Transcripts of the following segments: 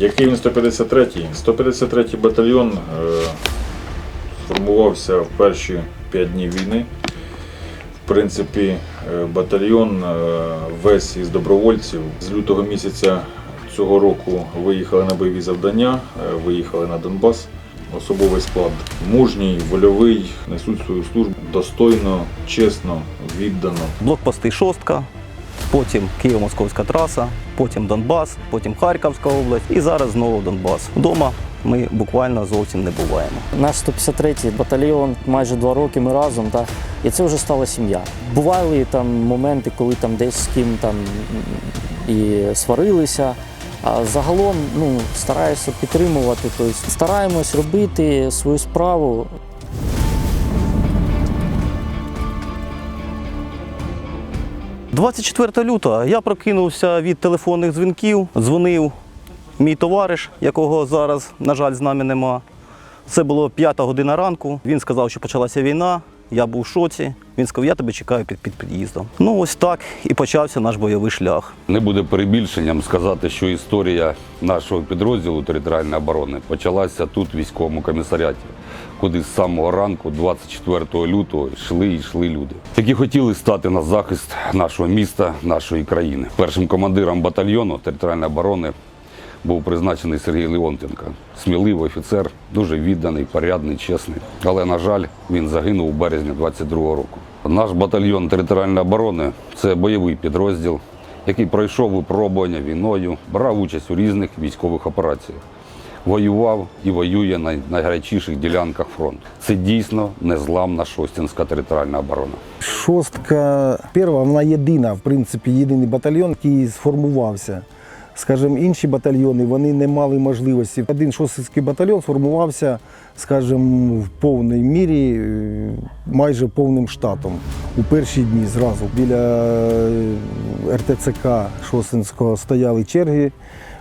Який він 153-й? 153-й батальйон е, сформувався в перші 5 днів війни. В принципі, е, батальйон е, весь із добровольців з лютого місяця цього року виїхали на бойові завдання, виїхали на Донбас. Особовий склад мужній, вольовий, несуть свою службу достойно, чесно, віддано. Блокпости Шостка, потім Києво-Московська траса, потім Донбас, потім Харківська область і зараз знову Донбас. Вдома ми буквально зовсім не буваємо. Наш 153-й батальйон майже два роки ми разом, та, і це вже стала сім'я. Бували там моменти, коли там десь з ким там і сварилися. А загалом ну, стараюся підтримувати, тобто стараємось робити свою справу. – 24 лютого я прокинувся від телефонних дзвінків, дзвонив мій товариш, якого зараз, на жаль, з нами нема. Це було п'ята година ранку. Він сказав, що почалася війна. Я був в шоці. Він сказав, я тебе чекаю під, під під'їздом. Ну ось так і почався наш бойовий шлях. Не буде перебільшенням сказати, що історія нашого підрозділу територіальної оборони почалася тут, в військовому комісаріаті, куди з самого ранку, 24 лютого, йшли і йшли люди, які хотіли стати на захист нашого міста, нашої країни. Першим командиром батальйону територіальної оборони був призначений Сергій Леонтенко. Сміливий офіцер, дуже відданий, порядний, чесний. Але, на жаль, він загинув у березні 22-го року. Наш батальйон територіальної оборони це бойовий підрозділ, який пройшов випробування війною, брав участь у різних військових операціях. Воював і воює на найгарячіших ділянках фронту. Це дійсно незламна шостінська територіальна оборона. Шостка перша, вона єдина, в принципі, єдиний батальйон, який сформувався. Скажімо, інші батальйони вони не мали можливості. Один шостинський батальйон сформувався, скажімо, в повній мірі, е, майже повним штатом у перші дні зразу. Біля е, РТЦК Шостинського стояли черги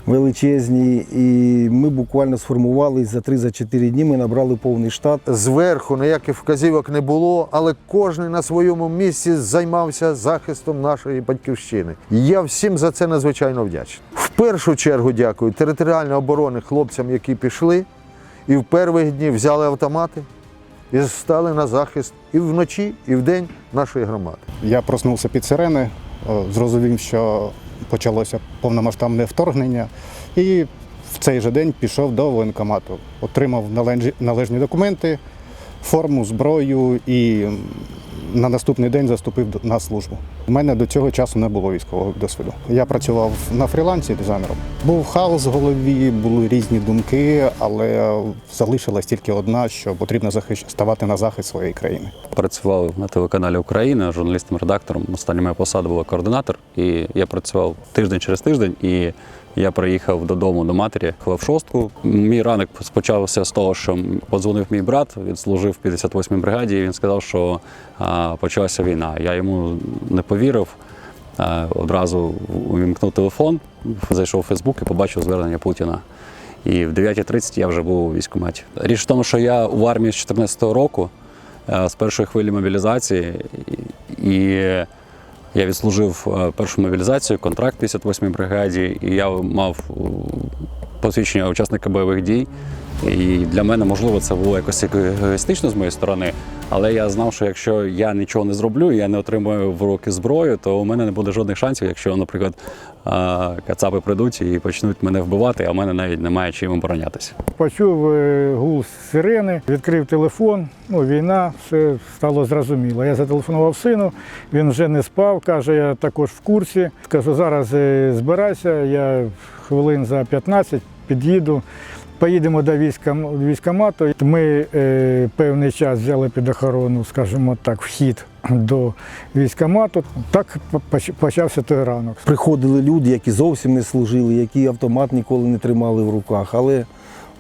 величезні, і ми буквально сформувалися за 3-4 дні. Ми набрали повний штат. Зверху ніяких вказівок не було, але кожен на своєму місці займався захистом нашої батьківщини. Я всім за це надзвичайно вдячний. В першу чергу дякую територіальній оборони хлопцям, які пішли і в перші дні взяли автомати і стали на захист і вночі, і вдень нашої громади. Я проснувся під сирени, е, зрозумів, що почалося повномасштабне вторгнення, і в цей же день пішов до воєнкомату. Отримав належні документи, форму, зброю і на наступний день заступив на службу. У мене до цього часу не було військового досвіду. Я працював на фрілансі дизайнером. Був хаос в голові, були різні думки, але залишилась тільки одна, що потрібно захищ... ставати на захист своєї країни. працював на телеканалі Україна журналістом-редактором. Остання моя посада була координатор, і я працював тиждень через тиждень. І я приїхав додому до матері в шостку. Мій ранок почався з того, що подзвонив мій брат, він служив в 58-й бригаді. і Він сказав, що почалася війна. Я йому не повірив. Одразу увімкнув телефон, зайшов у Фейсбук і побачив звернення Путіна. І в 9.30 я вже був у військкоматі. Річ в тому, що я в армії з 2014 року е, з першої хвилі мобілізації, і я відслужив е, першу мобілізацію, контракт в 58-й бригаді, і я мав е, посвідчення учасника бойових дій. І для мене, можливо, це було якось егоїстично з моєї сторони, але я знав, що якщо я нічого не зроблю, я не отримую в руки зброю, то у мене не буде жодних шансів, якщо, наприклад, кацапи прийдуть і почнуть мене вбивати, а в мене навіть немає чим оборонятися. Почув е, гул сирени, відкрив телефон. Ну, війна, все стало зрозуміло. Я зателефонував сину, він вже не спав, каже, я також в курсі. Кажу, зараз е, збирайся, я хвилин за 15 під'їду. Поїдемо до військом- військкомату. Ми е, певний час взяли під охорону, скажімо так, вхід до військкомату. Так почався той ранок. Приходили люди, які зовсім не служили, які автомат ніколи не тримали в руках. Але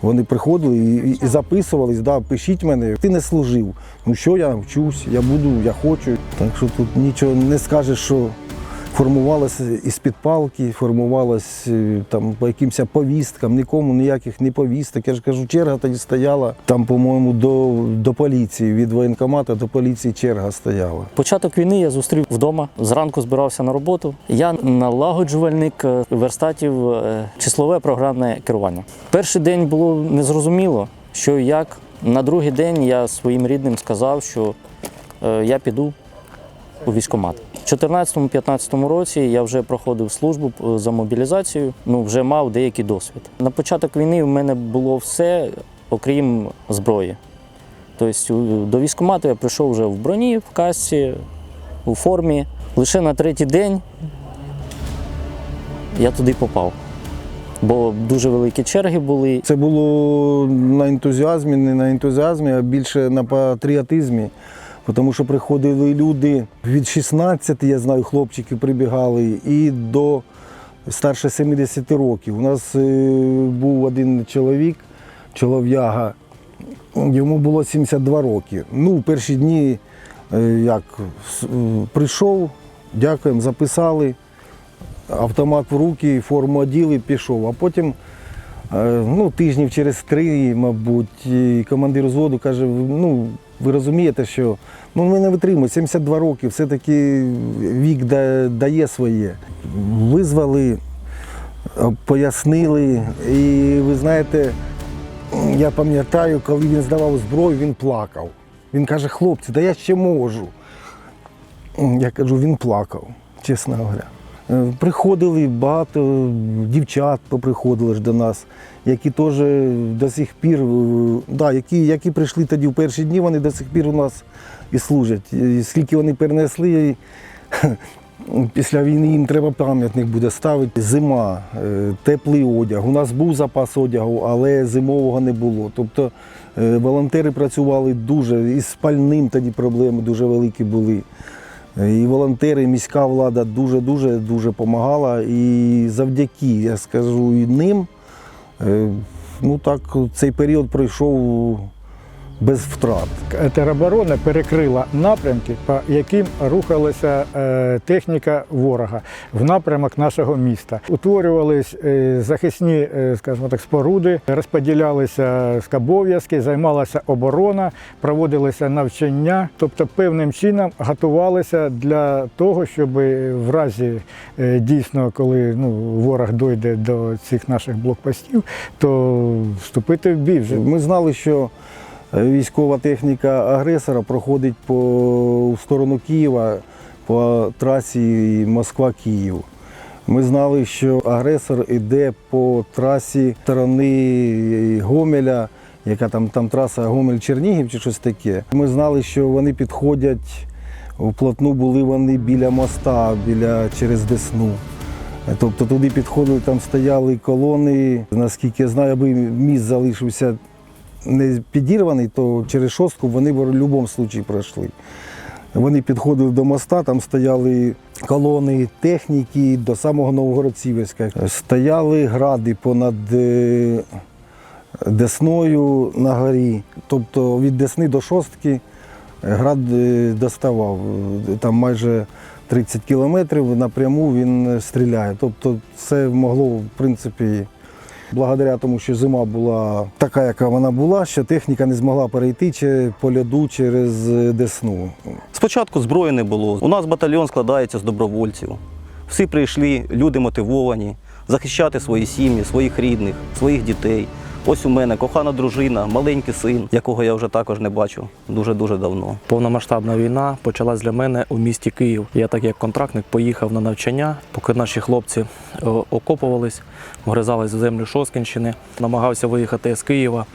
вони приходили і, і записувались, да, пишіть мене, ти не служив. Ну що я вчусь, я буду, я хочу. Так що тут нічого не скажеш, що формувалося із-під палки, формувалося е, там по якимось повісткам, нікому ніяких не повісток. Я ж кажу, черга тоді стояла там, по-моєму, до, до поліції. Від воєнкомату до поліції черга стояла. Початок війни я зустрів вдома. Зранку збирався на роботу. Я налагоджувальник е, верстатів е, числове програмне керування. Перший день було незрозуміло, що і як. На другий день я своїм рідним сказав, що я піду у військкомат. У 2014-2015 році я вже проходив службу е, за мобілізацію, ну вже мав деякий досвід. На початок війни в мене було все, окрім зброї. Тобто до військкомату я прийшов вже в броні, в касці, у формі. Лише на третій день я туди попав. Бо дуже великі черги були. Це було на ентузіазмі, не на ентузіазмі, а більше на патріотизмі. Тому що приходили люди від 16, я знаю, хлопчики прибігали, і до старше 70 років. У нас е, був один чоловік, чолов'яга, йому було 72 роки. Ну, в перші дні е, як е, прийшов, дякуємо, записали, автомат в руки, форму оділи, пішов. А потім Ну, тижнів через три, мабуть, командир взводу каже: ну, ви розумієте, що ну, ми не витримуємо, 72 роки, все-таки вік да- дає своє. Визвали, пояснили, і ви знаєте, я пам'ятаю, коли він здавав зброю, він плакав. Він каже, хлопці, да я ще можу. Я кажу, він плакав, чесно говоря. Е, Приходили багато дівчат поприходили ж до нас, які теж до сих пір, е, да, які, які прийшли тоді в перші дні, вони до сих пір у нас і служать. І скільки вони перенесли, після війни їм треба пам'ятник буде ставити. Зима, е, теплий одяг. У нас був запас одягу, але зимового не було. Тобто е, волонтери працювали дуже, і з пальним тоді проблеми дуже великі були. І волонтери, і міська влада дуже-дуже дуже допомагала. І завдяки, я скажу, і ним, ну так, цей період пройшов без втрат. Тероборона перекрила напрямки, по яким рухалася е, техніка ворога в напрямок нашого міста. Утворювались е, захисні, е, скажімо так, споруди, розподілялися обов'язки, займалася оборона, проводилися навчання, тобто певним чином готувалися для того, щоб в разі дійсно, коли ну, ворог дойде до цих наших блокпостів, то вступити в бій. Ми знали, що військова техніка агресора проходить по в сторону Києва по трасі Москва-Київ. Ми знали, що агресор йде по трасі сторони Гомеля, яка там, там траса Гомель-Чернігів чи щось таке. Ми знали, що вони підходять вплотну були вони біля моста, біля через Десну. Тобто туди підходили, там стояли колони. Наскільки я знаю, аби міст залишився не підірваний, то через шостку вони в будь-якому випадку пройшли. Вони підходили до моста, там стояли колони техніки до самого Новгород-Сіверська. Стояли гради понад е, Десною на горі. Тобто від Десни до шостки град е, доставав. Там майже 30 кілометрів напряму він стріляє. Тобто це могло, в принципі, благодаря тому, що зима була така, яка вона була, що техніка не змогла перейти чи по льоду через е, Десну. Спочатку зброї не було. У нас батальйон складається з добровольців. Всі прийшли, люди мотивовані, захищати свої сім'ї, своїх рідних, своїх дітей. Ось у мене кохана дружина, маленький син, якого я вже також не бачу дуже-дуже давно. Повномасштабна війна почалась для мене у місті Київ. Я так як контрактник поїхав на навчання, поки наші хлопці е, окопувались, вгризались в землю Шоскінщини, намагався виїхати з Києва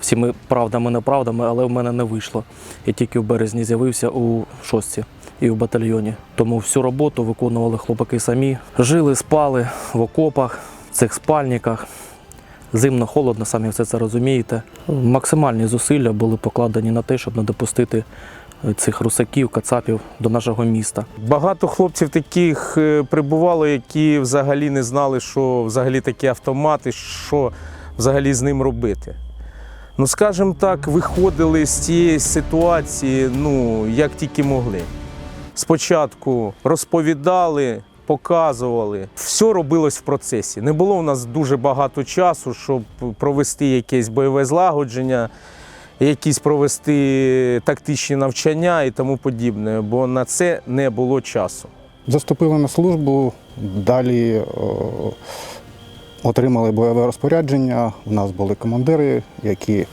всіми правдами, неправдами, але в мене не вийшло. Я тільки в березні з'явився у шостці і в батальйоні. Тому всю роботу виконували хлопаки самі. Жили, спали в окопах, в цих спальниках. Зимно, холодно, самі все це розумієте. Максимальні зусилля були покладені на те, щоб не допустити е, цих русаків, кацапів до нашого міста. Багато хлопців таких е, прибувало, які взагалі не знали, що взагалі такі автомати, що взагалі з ним робити. Ну, скажімо так, виходили з цієї ситуації, ну, як тільки могли. Спочатку розповідали, показували. Все робилось в процесі. Не було у нас дуже багато часу, щоб провести якесь бойове злагодження, якісь провести тактичні навчання і тому подібне, бо на це не було часу. Заступили на службу, далі о, отримали бойове розпорядження. У нас були командири, які,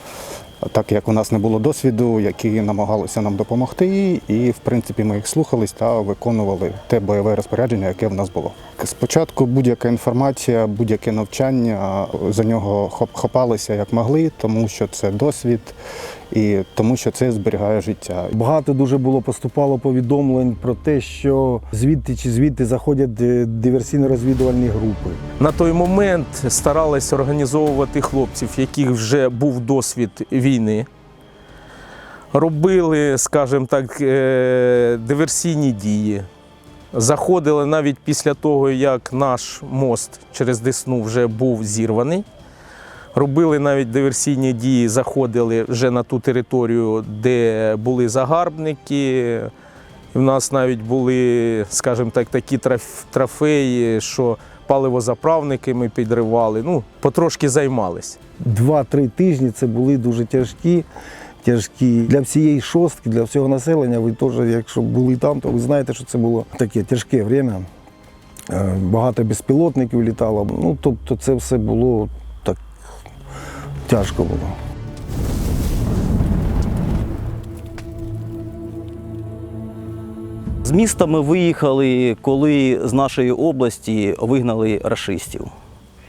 так як у нас не було досвіду, які намагалися нам допомогти, і в принципі ми їх слухались та виконували те бойове розпорядження, яке в нас було. Спочатку будь-яка інформація, будь-яке навчання за нього хопалися як могли, тому що це досвід і тому, що це зберігає життя. Багато дуже було поступало повідомлень про те, що звідти чи звідти заходять е, диверсійно-розвідувальні групи. На той момент старалися організовувати хлопців, яких вже був досвід війни. Робили, скажімо так, е, диверсійні дії. Заходили навіть після того, як наш мост через Десну вже був зірваний. Робили навіть диверсійні дії, заходили вже на ту територію, де були загарбники. В нас навіть були, скажімо так, такі трофеї, що паливозаправники ми підривали. Ну, потрошки займались. Два-три тижні це були дуже тяжкі. Тяжкі для всієї шостки, для всього населення. Ви теж, якщо були там, то ви знаєте, що це було таке тяжке время. Е, Багато безпілотників літало. Ну, тобто це все було тяжко було. З міста ми виїхали, коли з нашої області вигнали рашистів.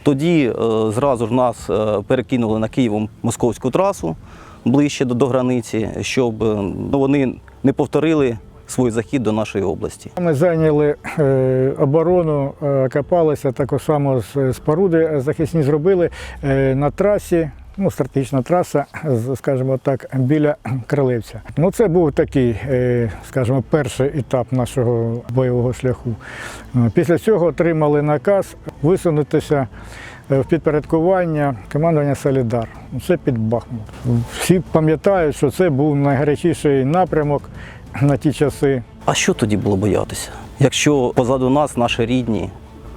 Тоді е, зразу ж нас е, перекинули на Києво-московську трасу ближче до, до границі, щоб ну, вони не повторили свій захід до нашої області. Ми зайняли е, оборону, е, копалися також само з споруди захисні зробили е, на трасі. Ну, стратегічна траса, скажімо так, біля Крилевця. Ну, це був такий, е, скажімо, перший етап нашого бойового шляху. Е, Після цього отримали наказ висунутися е, в підпорядкування командування Солідар. Це під Бахмут. Всі пам'ятають, що це був найгарячіший напрямок на ті часи. А що тоді було боятися? Якщо позаду нас наші рідні,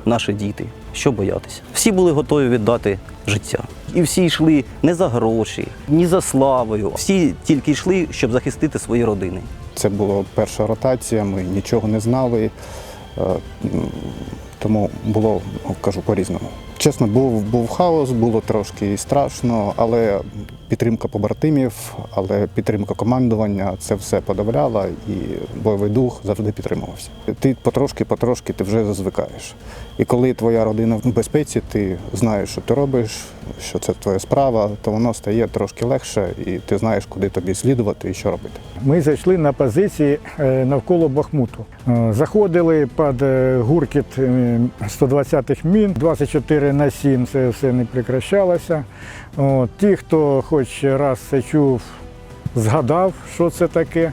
наші діти, що боятися? Всі були готові віддати життя. І всі йшли не за гроші, ні за славою. Всі тільки йшли, щоб захистити свої родини. Це була перша ротація, ми нічого не знали, е, тому було, ну, кажу, по-різному. Чесно, був, був хаос, було трошки страшно, але підтримка побратимів, але підтримка командування це все подавляла і бойовий дух завжди підтримувався. Ти потрошки, потрошки ти вже зазвикаєш. І коли твоя родина в безпеці, ти знаєш, що ти робиш, що це твоя справа, то воно стає трошки легше, і ти знаєш, куди тобі слідувати і що робити. Ми зайшли на позиції е, навколо Бахмуту. Е, Заходили під е, гуркіт е, 120-х мін, 24 на 7 це все не прекращалося. От, ті, хто хоч раз це чув, згадав, що це таке.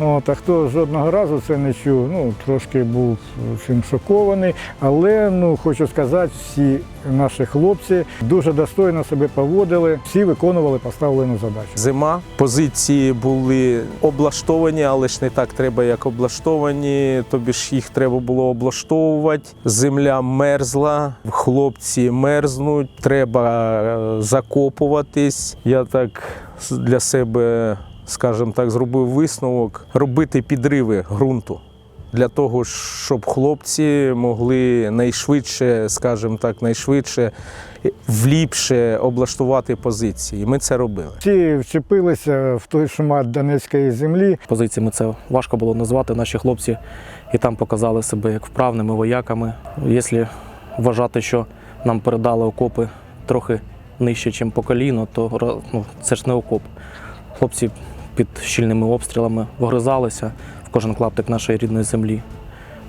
От, а хто жодного разу це не чув, ну трошки був цим шокований. Але ну хочу сказати, всі наші хлопці дуже достойно себе поводили, всі виконували поставлену задачу. Зима, позиції були облаштовані, але ж не так треба, як облаштовані. Тобі ж їх треба було облаштовувати. Земля мерзла, хлопці мерзнуть, треба е, закопуватись. Я так для себе, скажімо так, зробив висновок робити підриви ґрунту. Для того, щоб хлопці могли найшвидше, скажімо так, найшвидше, вліпше облаштувати позиції. Ми це робили. Всі вчепилися в той шумат Донецької землі. Позиціями це важко було назвати. Наші хлопці і там показали себе як вправними вояками. Якщо вважати, що нам передали окопи трохи нижче, ніж по коліно, то ну, це ж не окоп. Хлопці під щільними обстрілами вгризалися в кожен клаптик нашої рідної землі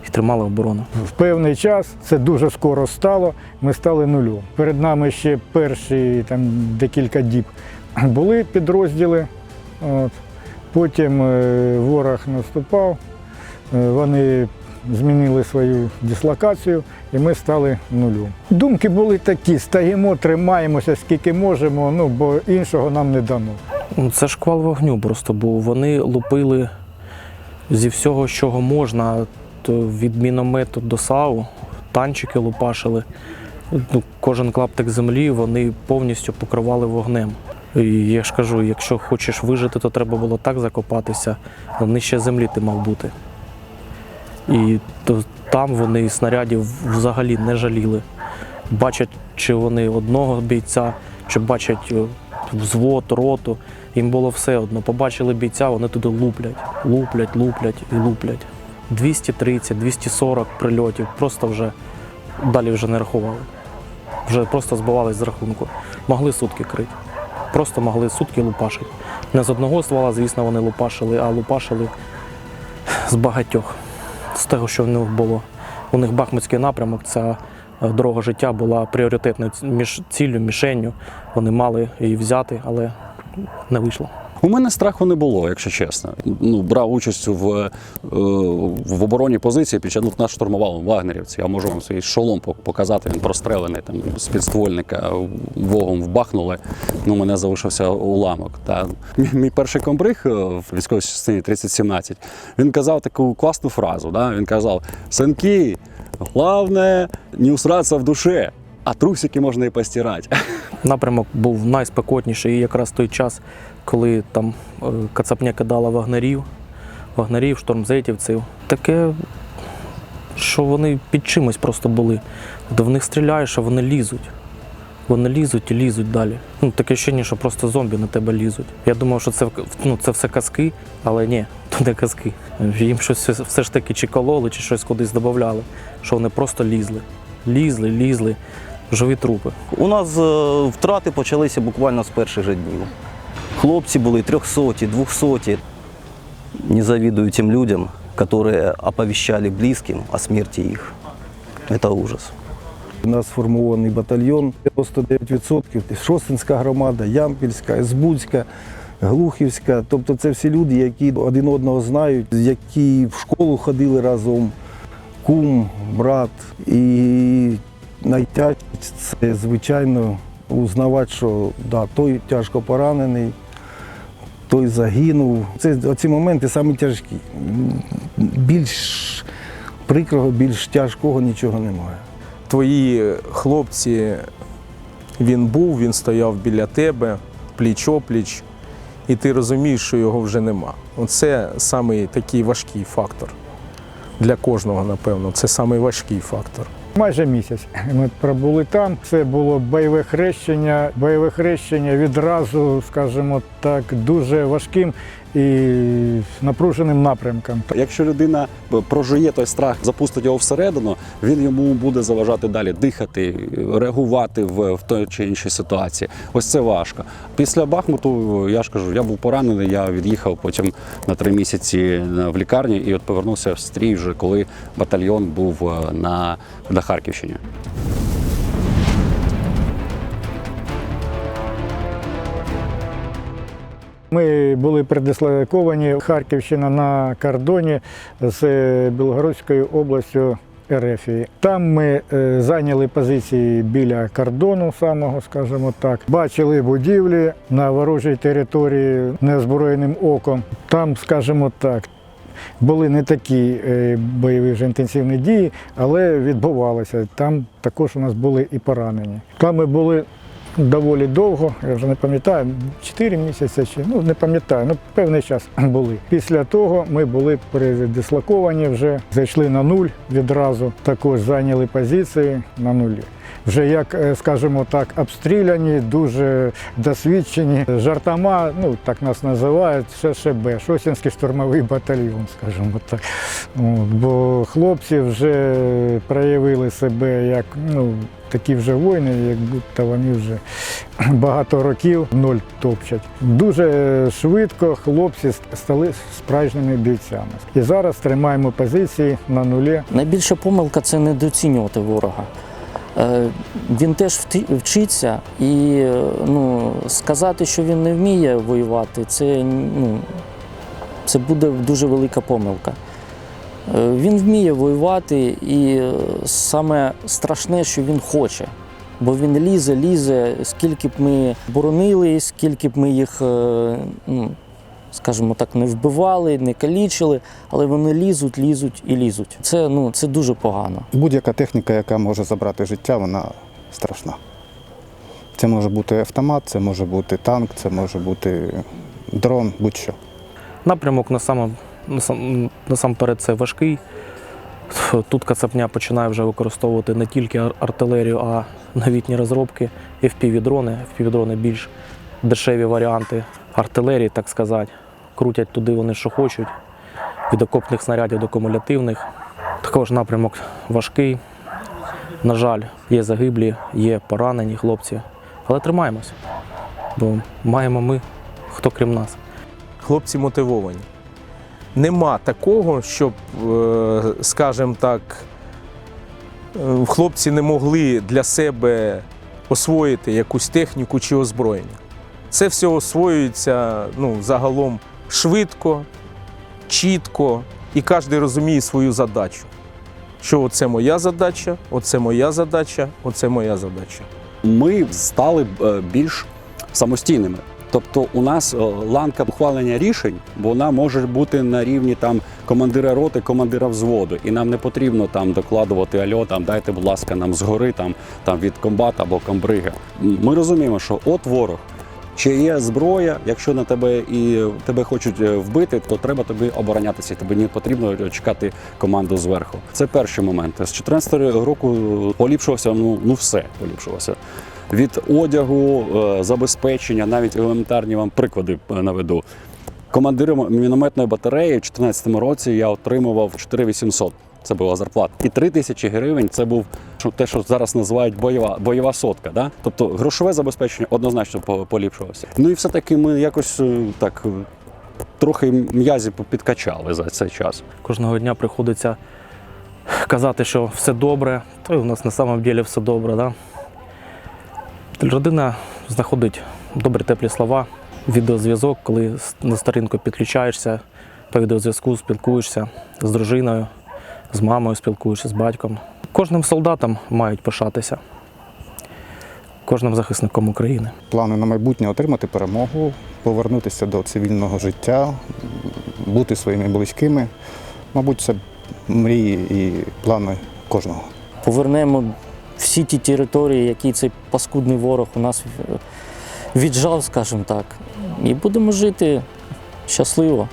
і тримали оборону. В певний час це дуже скоро стало. Ми стали нулем. Перед нами ще перші там декілька діб були підрозділи. От. Потім е, ворог наступав, е, вони змінили свою дислокацію, і ми стали нулем. Думки були такі: стаємо, тримаємося скільки можемо, ну бо іншого нам не дано. Ну, Це шквал вогню просто був. Вони лупили зі всього, з чого можна. е, від міномету до САУ, танчики лупашили. Ну, кожен клаптик землі вони повністю покривали вогнем. І я ж кажу, якщо хочеш вижити, то треба було так закопатися, нижче землі ти мав бути. І то, там вони снарядів взагалі не жаліли. Бачать, чи вони одного бійця, чи бачать е, взвод, роту. Їм було все одно. Побачили бійця, вони туди луплять, луплять, луплять і луплять. 230, 240 прильотів, просто вже далі вже не рахували. Вже просто збивались з рахунку. Могли сутки крити. Просто могли сутки лупашити. Не з одного ствола, звісно, вони лупашили, а лупашили з багатьох, з того, що в них було. У них Бахмутський напрямок, ця е, дорога життя була пріоритетною між ціллю, мішенню. Вони мали її взяти, але не вийшло. У мене страху не було, якщо чесно. Ну, брав участь в, е, в обороні позиції під час ну, нас штурмували вагнерівці. Я можу вам свій шолом показати. Він прострелений там з підствольника вогом вбахнули. Ну, мене залишився уламок. Та мій, мій перший комбриг е, в військовій частині 3017, він казав таку класну фразу. Да? Він казав: Синки, головне не усратися в душі, а трусики можна і постирати. Напрямок був найспекотніший і якраз той час, коли там е, Кацапня кидала вагнерів, вагнерів, штормзетівців. Таке, що вони під чимось просто були. До в них стріляєш, а вони лізуть. Вони лізуть і лізуть далі. Ну, таке ощущення, що просто зомбі на тебе лізуть. Я думав, що це, ну, це все казки, але ні, то не казки. Їм щось все- ж таки чи кололи, чи щось кудись додавали, що вони просто лізли. Лізли, лізли, живі трупи. У нас е, втрати почалися буквально з перших же днів. Хлопці були трьохсоті, двохсоті. Не завидую тим людям, які оповіщали близьким о смерті їх. Це ужас. У нас сформований батальйон 99%. Шостинська громада, Ямпільська, Збудська, Глухівська. Тобто це всі люди, які один одного знають, які в школу ходили разом, кум, брат. І найтяжче це, звичайно, узнавати, що да, той тяжко поранений, той загинув. Це оці моменти самі тяжкі. Більш прикрого, більш тяжкого нічого немає. Твої хлопці, він був, він стояв біля тебе, пліч-опліч, і ти розумієш, що його вже нема. Оце самий такий важкий фактор. Для кожного, напевно, це самий важкий фактор. Майже місяць ми пробули там. Це було бойове хрещення. Бойове хрещення відразу, скажімо так, дуже важким і напруженим напрямком. Якщо людина прожує той страх, запустить його всередину, він йому буде заважати далі дихати, реагувати в, той чи іншій ситуації. Ось це важко. Після Бахмуту, я ж кажу, я був поранений, я від'їхав потім на три місяці в лікарні і от повернувся в стрій вже коли батальйон був е, на, на Харківщині. Ми були предислоковані Харківщина на кордоні з Білгородською областю. Ерефії. Там ми е, зайняли позиції біля кордону, самого, скажімо так. Бачили будівлі на ворожій території неозброєним оком. Там, скажімо так, були не такі е, бойові вже інтенсивні дії, але відбувалося. Там також у нас були і поранені. Там ми були доволі довго, я вже не пам'ятаю, 4 місяці чи ну не пам'ятаю, ну певний час були. Після того ми були передислоковані вже, зайшли на нуль відразу, також зайняли позиції на нулі. Вже як, е, скажімо так, обстріляні, дуже досвідчені жартома, ну так нас називають, ШШБ, Шосінський штурмовий батальйон, скажімо так. От, бо хлопці вже проявили себе як ну, такі вже воїни, як будто вони вже багато років ноль топчать. Дуже швидко хлопці стали справжніми бійцями. І зараз тримаємо позиції на нулі. Найбільша помилка це недооцінювати ворога. Е, Він теж вчиться, і е, ну, сказати, що він не вміє воювати, це, ну, це буде дуже велика помилка. Е, Він вміє воювати, і саме страшне, що він хоче. Бо він лізе, лізе, скільки б ми боронили, скільки б ми їх ну, скажімо так, не вбивали, не калічили, але вони лізуть, лізуть і лізуть. Це, ну, це дуже погано. Будь-яка техніка, яка може забрати життя, вона страшна. Це може бути автомат, це може бути танк, це може бути дрон, будь-що. Напрямок насам, насам, насамперед це важкий. Тут Кацапня починає вже використовувати не тільки артилерію, а новітні розробки, FPV-дрони. FPV-дрони більш дешеві варіанти артилерії, так сказати. Крутять туди вони, що хочуть, від окопних снарядів до кумулятивних. Також напрямок важкий. На жаль, є загиблі, є поранені хлопці. Але тримаємося, бо маємо ми, хто крім нас. Хлопці мотивовані. Нема такого, щоб, е, скажімо так, е, хлопці не могли для себе освоїти якусь техніку чи озброєння. Це все освоюється ну, загалом швидко, чітко, і кожен розуміє свою задачу. Що оце моя задача, оце моя задача, оце моя задача. Ми стали е, більш самостійними. Тобто у нас е, ланка ухвалення рішень, вона може бути на рівні там командира роти, командира взводу, і нам не потрібно там докладувати альо, там дайте, будь ласка, нам згори там, там від комбата або комбрига. Ми розуміємо, що от ворог. Чи є зброя, якщо на тебе і тебе хочуть е, вбити, то треба тобі оборонятися. Тобі не потрібно чекати команду зверху. Це перший момент. З 14 року поліпшувався. Ну ну все поліпшувалося. Від одягу, е, забезпечення, навіть елементарні вам приклади е, наведу. Командиром мінометної батареї в 2014 році я отримував 4800. Це була зарплата. І 3 тисячі гривень це був те, що зараз називають бойова, бойова сотка. Да? Тобто грошове забезпечення однозначно по- поліпшилося. Ну і все-таки ми якось е, так е, трохи м'язі підкачали за цей час. Кожного дня приходиться казати, що все добре, то й у нас на самом деле все добре. Да? Родина знаходить добрі теплі слова, відеозв'язок, коли на сторінку підключаєшся, по відеозв'язку спілкуєшся з дружиною, з мамою спілкуєшся, з батьком. Кожним солдатом мають пишатися, кожним захисником України. Плани на майбутнє отримати перемогу, повернутися до цивільного життя, бути своїми близькими. Мабуть, це мрії і плани кожного. Повернемо всі ті території, які цей паскудний ворог у нас віджав, скажімо так, і будемо жити щасливо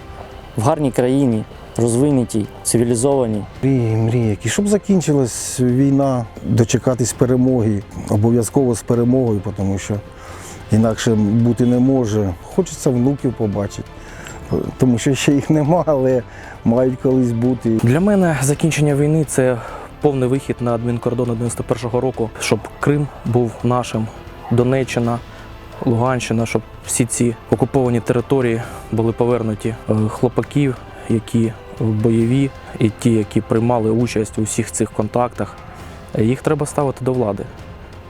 в гарній країні, розвинутій, цивілізованій. Мрії, мрії, які щоб закінчилась війна, дочекатись перемоги, обов'язково з перемогою, тому що інакше бути не може. Хочеться внуків побачити, тому що ще їх нема, але мають колись бути. Для мене закінчення війни це повний вихід на адмінкордон 91-го року, щоб Крим був нашим, Донеччина, Луганщина, щоб всі ці окуповані території були повернуті Е, хлопаків, які бойові, і ті, які приймали участь у всіх цих контактах. Їх треба ставити до влади,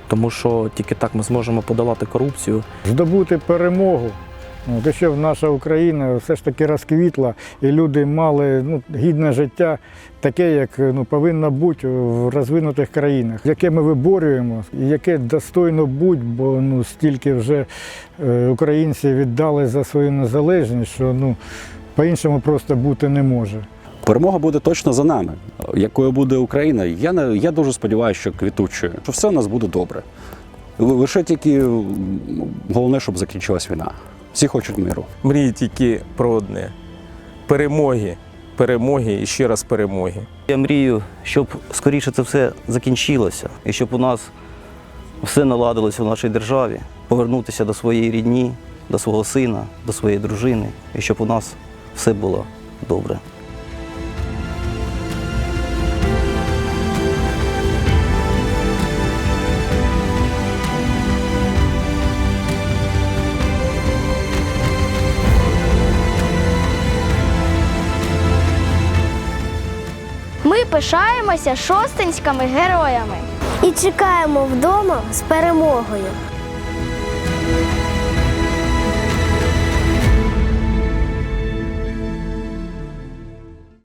тому що тільки так ми зможемо подолати корупцію, здобути перемогу. Ну, Те, що наша Україна все ж таки розквітла, і люди мали ну, гідне життя, таке, як ну, повинно бути в розвинутих країнах, яке ми виборюємо, і яке достойно бути, бо ну, стільки вже е, українці віддали за свою незалежність, що ну, по-іншому просто бути не може. Перемога буде точно за нами. Якою буде Україна? Я не я дуже сподіваюся, що квітучою, що все у нас буде добре. Лише тільки головне, щоб закінчилась війна. Всі хочуть миру. Мрії тільки про одне: перемоги, перемоги і ще раз перемоги. Я мрію, щоб скоріше це все закінчилося, і щоб у нас все наладилося в нашій державі, повернутися до своєї рідні, до свого сина, до своєї дружини, і щоб у нас все було добре. Ми пишаємося шостинськими героями. І чекаємо вдома з перемогою.